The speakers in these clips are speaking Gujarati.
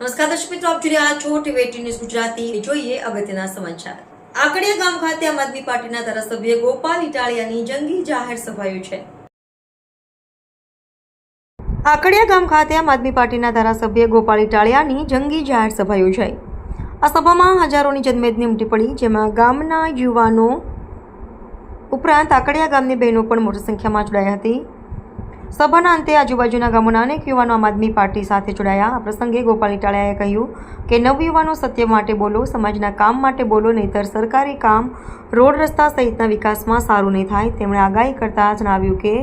નમસ્કાર દર્શક મિત્રો, આપ જોઈ રહ્યા છો ટીવી ન્યૂઝ ગુજરાતી. જોઈએ અગત્યના સમાચાર. આકડિયા ગામ ખાતે આમ આદમી પાર્ટીના ધારાસભ્ય ગોપાલ ઇટાલિયાની જંગી જાહેર સભા છે. આકડિયા ગામ ખાતે આમ આદમી પાર્ટીના ધારાસભ્ય ગોપાલ ઇટાલિયાની જંગી જાહેર સભા યોજાઈ આ સભામાં હજારોની જનમેદની ઉમટી પડી, જેમાં ગામના યુવાનો ઉપરાંત આકડિયા ગામની બહેનો પણ મોટી સંખ્યામાં જોડાઈ હતી. સભાના અંતે આજુબાજુના ગામોના અનેક યુવાનો આમ આદમી પાર્ટી સાથે જોડાયા. આ પ્રસંગે ગોપાલ ઇટાલિયાએ કહ્યું કે નવયુવાનો સત્ય માટે બોલો, સમાજના કામ માટે બોલો, નહીતર સરકારી કામ રોડ રસ્તા સહિતના વિકાસમાં સારું નહીં થાય. તેમણે આગાહી કરતા જણાવ્યું કે,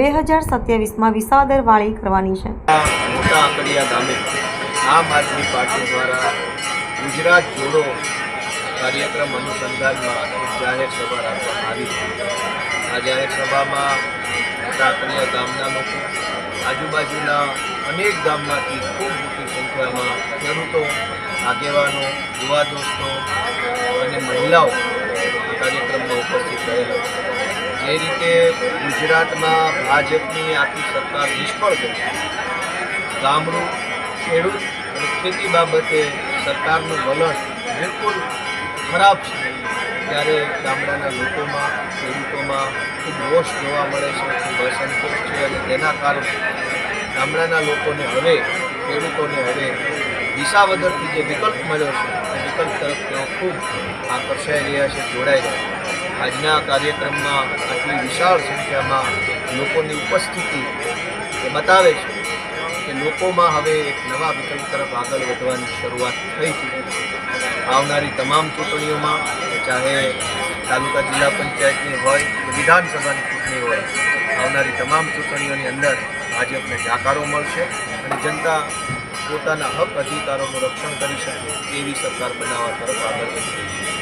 બે હજાર સત્યાવીસમાં વિસાદર વાળી કરવાની છે. કાર્યક્રમ અનુસંધાનમાં જાહેર સભા રાખવામાં આવી આ જાહેર સભામાં મોટા ગામના લોકો આજુબાજુના અનેક ગામમાંથી ખૂબ મોટી સંખ્યામાં ખેડૂતો, આગેવાનો, યુવા દોસ્તો અને મહિલાઓ કાર્યક્રમમાં ઉપસ્થિત રહેલા જે રીતે ગુજરાતમાં ભાજપની આખી સરકાર નિષ્ફળ ગઈ ગામડું ખેડૂત અને ખેતી બાબતે સરકારનું વલણ બિલકુલ ખરાબ છે. ત્યારે ગામડાના લોકોમાં, ખેડૂતોમાં ખૂબ રોષ જોવા મળે છે, ખૂબ અસંતોષ છે અને તેના કારણે ગામડાના લોકોને હવે, ખેડૂતોને હવે વિસાવદરથી જે વિકલ્પ મળ્યો છે, એ વિકલ્પ તરફ તેઓ ખૂબ આકર્ષાઈ રહ્યા છે, જોડાઈ રહ્યા છે. આજના કાર્યક્રમમાં આટલી વિશાળ સંખ્યામાં લોકોની ઉપસ્થિતિ એ બતાવે છે કે લોકોમાં હવે એક નવા વિકલ્પ તરફ આગળ વધવાની શરૂઆત થઈ ચૂકી છે. આવનારી તમામ ચૂંટણીઓમાં ચાહે તાલુકા જિલ્લા પંચાયતની હોય કે વિધાનસભાની ચૂંટણી હોય, આવનારી તમામ ચૂંટણીઓની અંદર ભાજપને જાકારો મળશે અને જનતા પોતાના હક અધિકારોનું રક્ષણ કરી શકે એવી સરકાર બનાવવા તરફ આગળ વધી રહી છે.